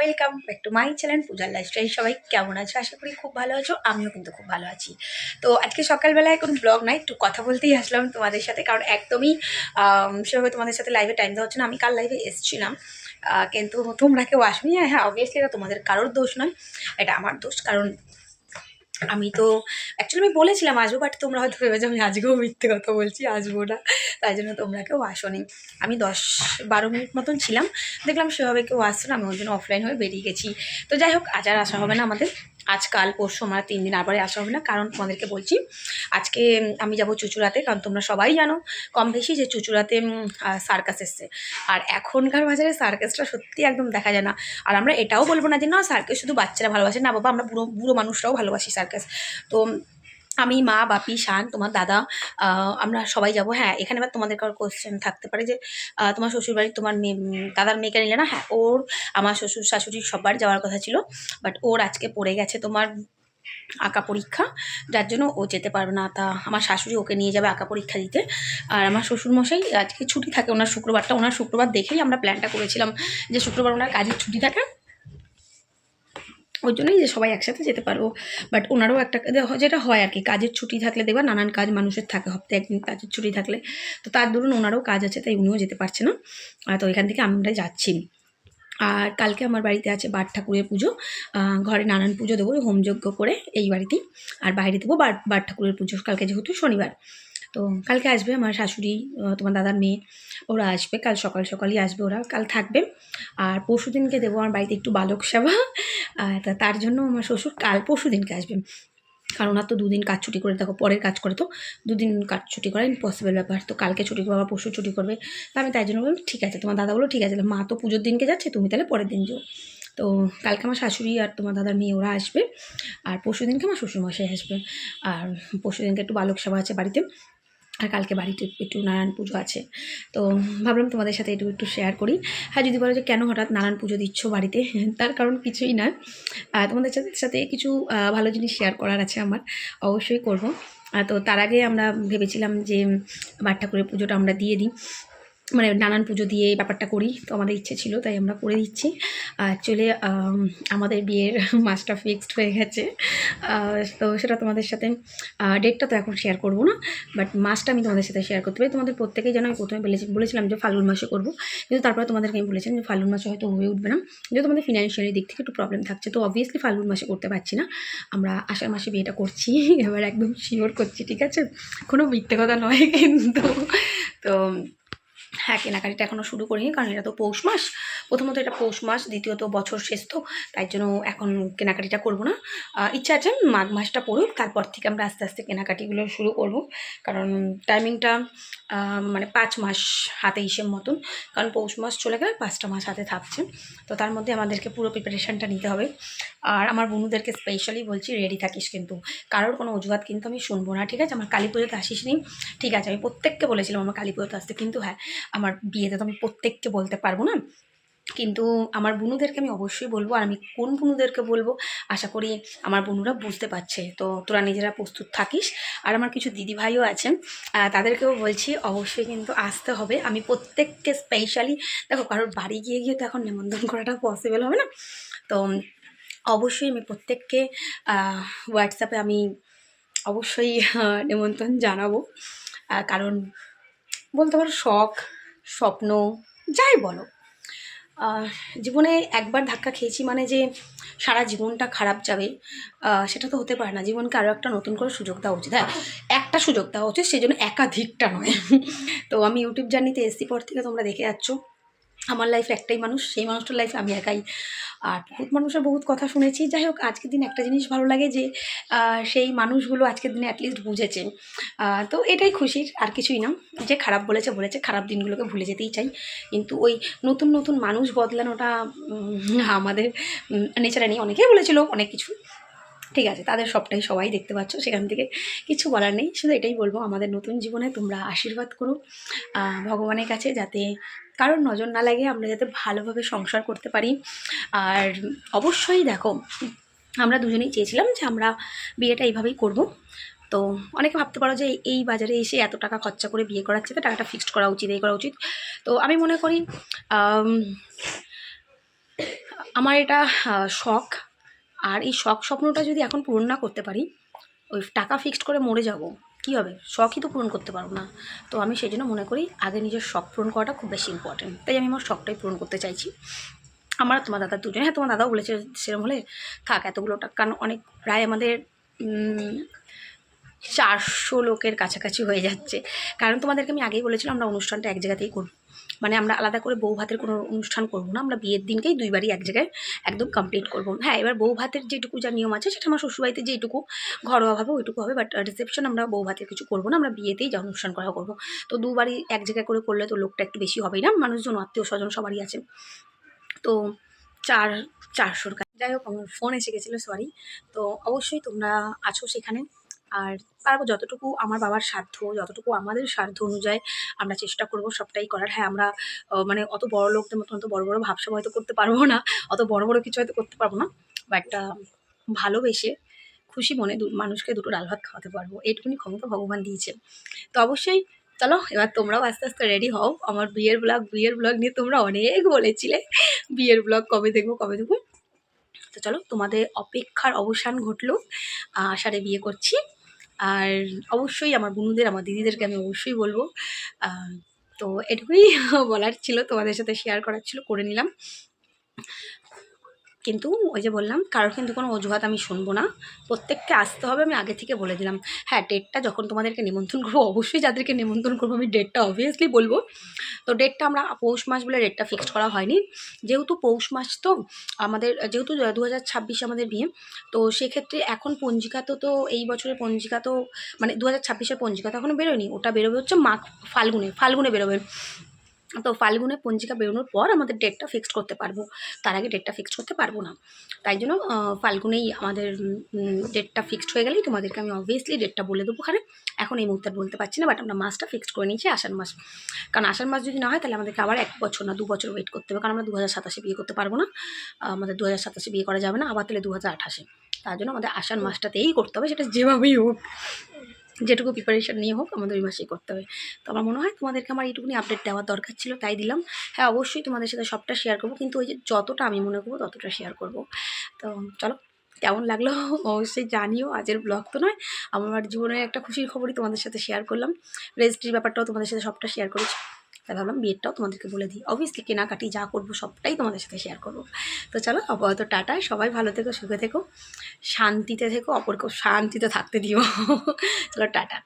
Welcome back to my channel পূজার lifestyle সবাই কেমন আছো? আশা করি খুব ভালো আছো, আমিও কিন্তু খুব ভালো আছি। তো আজকে সকালবেলায় কোনো ব্লগ নাই একটু কথা বলতেই আসলাম তোমাদের সাথে, কারণ একদমই সেভাবে তোমাদের সাথে লাইভে টাইম দেওয়া হচ্ছে না। আমি কাল লাইভে এসেছিলাম কিন্তু তোমরা কেউ আসবি? হ্যাঁ অবভিয়াসলি এটা তোমাদের কারোর দোষ নয়, এটা আমার দোষ, কারণ আমি তো অ্যাকচুয়ালি আমি বলেছিলাম আসব বাট তোমরা হয়তো ভেবেছো আমি আজকেও মিথ্যে কথা বলছি, আসব না। তাই জন্য তোমরা কেউ আসোনি। আমি দশ বারো মিনিট মতন ছিলাম। দেখলাম সেভাবে কেউ আসছে না, আমি ওই জন্য অফলাইন হয়ে বেরিয়ে গেছি। তো যাই হোক, আজ আর আসা হবে না আমাদের। আজকাল, পরশু আমার তিন দিন আবার আসা হবে না, কারণ তোমাদেরকে বলছি, আজকে আমি যাব চুচুড়াতে, কারণ তোমরা সবাই জানো কম বেশি যে চুচুড়াতে সার্কাস এসছে। আর এখনকার বাজারে সার্কাসটা সত্যি একদম দেখা যায় না। আর আমরা এটাও বলব না যে, না সার্কাস শুধু বাচ্চারা ভালোবাসে। না বাবা, আমরা বুড়ো বুড়ো মানুষরাও ভালোবাসি সার্কাস তো আমি, মা, বাপি, শান, তোমার দাদা আমরা সবাই যাব। হ্যাঁ এখানে এবার তোমাদের কারোর কোশ্চেন থাকতে পারে যে তোমার শ্বশুরবাড়ির তোমার মেয়ে দাদার মেয়েকে নিলে না? হ্যাঁ ওর, আমার শ্বশুর শাশুড়ি সবার যাওয়ার কথা ছিল বাট ওর আজকে পড়ে গেছে তোমার আঁকা পরীক্ষা, যার জন্য ও যেতে পারবে না। তা আমার শাশুড়ি ওকে নিয়ে যাবে আঁকা পরীক্ষা দিতে। আর আমার শ্বশুরমশাই, আজকে ছুটি থাকে, ওনার শুক্রবারটা, ওনার শুক্রবার দেখেই আমরা প্ল্যানটা করেছিলাম যে, শুক্রবার ওনার কাজের ছুটি থাকে। ওই জন্যই যে সবাই একসাথে যেতে পারব। বাট ওনারও একটা যেটা হয় আর কি কাজের ছুটি থাকলে দেখবা নানান কাজ মানুষের থাকে হপ্তাহে একদিন কাজের ছুটি থাকলে। তো তার দরুন ওনারও কাজ আছে, তাই উনিও যেতে পারছে না। আর তো এখান থেকে আমরা যাচ্ছি। আর কালকে আমার বাড়িতে আছে বাট ঠাকুরের পুজো। ঘরে নানান পুজো দেবো, হোমযজ্ঞ করে এই বাড়িতেই। আর বাইরে দেবো বাট ঠাকুরের পুজো। কালকে যেহেতু শনিবার। তো কালকে আসবে আমার শাশুড়ি তোমার দাদার মেয়ে। ওরা আসবে, কাল সকাল সকালই আসবে ওরা, কাল থাকবে। আর পরশু দিনকে দেবো আমার বাড়িতে একটু বালক সেবা। তা তার জন্য আমার শ্বশুর কাল পরশু দিনকে আসবে। কারণ ওনার তো দুদিন কাজ ছুটি করে, দেখো পরের কাজ করে তো, দুদিন কাজ ছুটি করা ইম্পসিবল ব্যাপার। তো কালকে ছুটি করবে, আবার পরশু ছুটি করবে। তা আমি তাই জন্য বললাম, ঠিক আছে। তোমার দাদা বলো ঠিক আছে। মা তো পুজোর দিনকে যাচ্ছে, তুমি তাহলে পরের দিন যাও। তো কালকে আমার শাশুড়ি আর তোমার দাদার মেয়ে ওরা আসবে। আর পরশু দিনকে আমার শ্বশুরমশাই আসবে। আর পরশু দিনকে একটু বালক সেবা আছে বাড়িতে। আর কালকে বাড়িতে একটু নারায়ণ পুজো আছে। তো ভাবলাম তোমাদের সাথে একটু একটু শেয়ার করি। হ্যাঁ যদি বলো যে কেন হঠাৎ নারায়ণ পুজো দিচ্ছ বাড়িতে? তার কারণ কিছুই না। তোমাদের সাথে সাথে কিছু ভালো জিনিস শেয়ার করার আছে আমার। অবশ্যই করব। তো তার আগে আমরা ভেবেছিলাম যে বাট ঠাকুরের পুজোটা আমরা দিয়ে দিই। মানে নানান পুজো দিয়ে ব্যাপারটা করি, তো আমাদের ইচ্ছে ছিল, তাই আমরা করে দিচ্ছি। অ্যাকচুয়ালি আমাদের বিয়ের মাসটা ফিক্সড হয়ে গেছে। তো সেটা তোমাদের সাথে ডেটটা তো এখন শেয়ার করব না বাট মাসটা আমি তোমাদের সাথে শেয়ার করতে পারি। তোমাদের প্রত্যেকেই যেন আমি প্রথমে বলেছি, বলেছিলাম যে ফাল্গুন মাসে করব, কিন্তু তারপরে তোমাদেরকে আমি বলেছিলাম যে ফাল্গুন মাসে হয়তো হয়ে উঠবে না। যেহেতু তোমাদের ফিনান্সিয়ালি দিক থেকে একটু প্রবলেম থাকছে, তো অবভিয়াসলি ফাল্গুন মাসে করতে পারছি না। আমরা আষাঢ় মাসে বিয়েটা করছি, এবার একদম শিওর করছি, ঠিক আছে? কোনো মিথ্যে কথা নয় কিন্তু, তো হ্যাঁ কেনাকাটিটা এখনও শুরু করিনি কারণ এটা তো পৌষ মাস। প্রথমত এটা পৌষ মাস, দ্বিতীয়ত বছর শেষ তো তাই জন্য এখন কেনাকাটিটা করব না। ইচ্ছা আছে মাঘ মাসটা পড়ুক, তারপর থেকে আমরা আস্তে আস্তে কেনাকাটিগুলো শুরু করব। কারণ টাইমিংটা মানে পাঁচ মাস হাতে হিসেব মতন, কারণ পৌষ মাস চলে গেলে পাঁচটা মাস হাতে থাকছে। তো তার মধ্যে আমাদেরকে পুরো প্রিপারেশানটা নিতে হবে। আর আমার বন্ধুদেরকে স্পেশালি বলছি রেডি থাকিস কিন্তু। কারোর কোনো অজুহাত কিন্তু আমি শুনব না, ঠিক আছে? আমার কালী পুজোতে আসিস নি? ঠিক আছে, আমি প্রত্যেককে বলেছিলাম আমার কালী পুজোতে আসতে, কিন্তু হ্যাঁ আমার বিয়েতে তো আমি প্রত্যেককে বলতে পারব না। কিন্তু আমার বুনুদেরকে আমি অবশ্যই বলব আর আমি কোন বুনুদেরকে বলব, আশা করি আমার বুনুরা বুঝতে পারছে। তো তোরা নিজেরা প্রস্তুত থাকিস। আর আমার কিছু দিদিভাইও আছেন তাদেরকেও বলছি অবশ্যই কিন্তু আসতে হবে। আমি প্রত্যেককে স্পেশালি দেখো কারোর বাড়ি গিয়ে গিয়ে তো এখন নিমন্ত্রণ করাটা পসিবল হবে না? তো অবশ্যই আমি প্রত্যেককে হোয়াটসঅ্যাপে আমি অবশ্যই নিমন্ত্রণ জানাব। কারণ বলতে পারো শখ, স্বপ্ন, যাই বলো। জীবনে একবার ধাক্কা খেয়েছি মানে যে সারা জীবনটা খারাপ যাবে সেটা তো হতে পারে না। জীবনকে আরও একটা নতুন করে সুযোগ দেওয়া উচিত। হ্যাঁ একটা সুযোগ দেওয়া উচিত সেই জন্য একাধিকটা নয়। তো আমি ইউটিউব জার্নিতে এসছি, পর থেকে তোমরা দেখে যাচ্ছ। আমার লাইফে একটাই মানুষ, সেই মানুষটার লাইফে আমি একাই। আর বহুত মানুষের বহুত কথা শুনেছি। যাই হোক, আজকের দিন একটা জিনিস ভালো লাগে যে সেই মানুষগুলো আজকের দিনে অ্যাটলিস্ট বুঝেছে। তো এটাই খুশির, আর কিছুই না। যে খারাপ বলেছে বলেছে। খারাপ দিনগুলোকে ভুলে যেতেই চাই। কিন্তু ওই নতুন নতুন মানুষ বদলানোটা আমাদের নেচারে নেই। অনেকেই বলেছিল অনেক কিছু। ঠিক আছে, তাদের সবটাই সবাই দেখতে পাচ্ছ, সেখান থেকে কিছু বলার নেই। শুধু এটাই বলব, আমাদের নতুন জীবনে তোমরা আশীর্বাদ করো ভগবানের কাছে যাতে কারোর নজর না লাগে, আমরা যাতে ভালোভাবে সংসার করতে পারি। আর অবশ্যই দেখো, আমরা দুজনেই চেয়েছিলাম যে আমরা বিয়েটা এইভাবেই করব। তো অনেকে ভাবতে পারো যে এই বাজারে এসে এত টাকা খরচা করে বিয়ে করাচ্ছে, তো টাকাটা ফিক্সড করা উচিত এই করা উচিত। তো আমি মনে করি আমার এটা শখ। আর এই শখ স্বপ্নটা যদি এখন পূরণ না করতে পারি, ওই টাকা ফিক্সড করে মরে যাব, কি হবে? শখই তো পূরণ করতে পারব না। তো আমি সেই জন্য মনে করি, আগে নিজের শখ পূরণ করাটা খুব বেশি ইম্পর্টেন্ট তাই আমি আমার শখটাই পূরণ করতে চাইছি। আমার তোমার দাদা দুজনে হ্যাঁ তোমার দাদাও বলেছে সেরকম হলে, থাক, এতগুলো টাকা, কারণ অনেক, প্রায় আমাদের চারশো লোকের কাছাকাছি হয়ে যাচ্ছে। কারণ তোমাদেরকে আমি আগেই বলেছিলাম, আমরা অনুষ্ঠানটা এক জায়গাতেই করব। মানে আমরা আলাদা করে বউ ভাতের কোনো অনুষ্ঠান করব না, আমরা বিয়ের দিনকেই দুইবারই এক জায়গায় একদম কমপ্লিট করব। হ্যাঁ এবার বউ ভাতের যেটুকু যা নিয়ম আছে, সেটা আমার শ্বশুরবাড়িতে যেটুকু ঘরোয়াভাবে ওইটুকু হবে বাট রিসেপশন আমরা বউ ভাতের কিছু করব না, আমরা বিয়েতেই যা অনুষ্ঠান করা করব। তো দুবারই এক জায়গায় করে করলে তো লোকটা একটু বেশি হবেই না, মানুষজন আত্মীয় স্বজন সবারই আছে। তো চার, চারশোর কাছে যাই হোক, আমার ফোন এসে গেছিল সরি তো অবশ্যই তোমরা আছো সেখানে। আর পারব যতটুকু আমার বাবার সাধ্য, যতটুকু আমাদের সাধ্য অনুযায়ী আমরা চেষ্টা করব সবটাই করার। হ্যাঁ আমরা মানে অত বড় লোকদের মতন অত বড় বড় ভাবসা হয়তো করতে পারব না, অত বড় বড় কিছু হয়তো করতে পারব না বাট ভালোবেসে খুশি মনে মানুষকে দুটো ডাল ভাত খাওয়াতে পারব। এইটুকুনি ক্ষমতা ভগবান দিয়েছে। তো অবশ্যই চলো, এবার তোমরাও আস্তে আস্তে রেডি হও। আমার বিয়ের ব্লগ বিয়ের ব্লগ নিয়ে তোমরা অনেক বলেছিলে। বিয়ের ব্লগ কবে দেখব কবে দেখব। তো চলো, তোমাদের অপেক্ষার অবসান ঘটলো। আষাঢ়ে বিয়ে করছি। আর অবশ্যই আমার বন্ধুদের, আমার দিদিদেরকে আমি অবশ্যই বলব। তো এটুকুই বলার ছিল, তোমাদের সাথে শেয়ার করার ছিল, করে নিলাম। কিন্তু ওই যে বললাম, কারোর কিন্তু কোনো অজুহাত আমি শুনব না। প্রত্যেককে আসতে হবে, আমি আগে থেকে বলে দিলাম। হ্যাঁ ডেটটা যখন তোমাদেরকে নিমন্ত্রণ করব, অবশ্যই যাদেরকে নিমন্ত্রণ করব, আমি ডেটটা অবভিয়াসলি বলব। তো ডেটটা আমরা পৌষ মাস বলে ডেটটা ফিক্সড করা হয়নি। যেহেতু পৌষ মাস তো আমাদের, যেহেতু দু হাজার ছাব্বিশে আমাদের বিয়ে, তো সেক্ষেত্রে এখন পঞ্জিকা তো তো এই বছরের পঞ্জিকা তো মানে দু হাজার ছাব্বিশের পঞ্জিকা তো এখনও বেরোয়নি। ওটা বেরোবে হচ্ছে মাঘ, ফাল্গুনে ফাল্গুনে বেরোবে। তো ফাল্গুনে পঞ্জিকা বেরোনোর পর আমাদের ডেটটা ফিক্সড করতে পারব। তার আগে ডেটটা ফিক্সড করতে পারব না। তাই জন্য ফাল্গুনেই আমাদের ডেটটা ফিক্সড হয়ে গেলেই তোমাদেরকে আমি অবভিয়াসলি ডেটটা বলে দেবো। ওখানে এখন এই মুহূর্তে বলতে পারছি না বাট আমরা মাসটা ফিক্সড করে নিয়েছি আষাঢ় মাস। কারণ আষাঢ় মাস যদি না হয়, তাহলে আমাদেরকে আবার এক বছর না, দু বছর ওয়েট করতে হবে। কারণ আমরা দু হাজার সাতাশে বিয়ে করতে পারব না। আমাদের দু হাজার সাতাশে বিয়ে করা যাবে না, আবার তাহলে দু হাজার আঠাশে। তার জন্য আমাদের আষাঢ় মাসটাতেই করতে হবে, সেটা যেভাবেই হোক। যেটুকু প্রিপারেশান নিয়ে হোক, আমাদের ওই মাসেই করতে হবে। তো আমার মনে হয় তোমাদেরকে আমার এইটুকুনি আপডেট দেওয়ার দরকার ছিল, তাই দিলাম। হ্যাঁ অবশ্যই তোমাদের সাথে সবটা শেয়ার করব, কিন্তু ওই যে যতটা আমি মনে করব, ততটা শেয়ার করব। তো চলো, কেমন লাগল? অবশ্যই জানিও, আজের ব্লগ তো নয়, আমার জীবনের একটা খুশির খবরই তোমাদের সাথে শেয়ার করলাম। রেজিস্ট্রির ব্যাপারটাও তোমাদের সাথে সবটা শেয়ার করেছি। তাই ভাবলাম বিয়েরটাও তোমাদেরকে বলে দিই। অবভিয়াসলি কেনাকাটি যা করব সবটাই তোমাদের সাথে শেয়ার করব। তো চলো, আপাতত টাটা, সবাই ভালো থেকো, সুখে থেকো, শান্তিতে থেকো, অপরকেও শান্তিতে থাকতে দিও। চলো, টাটা।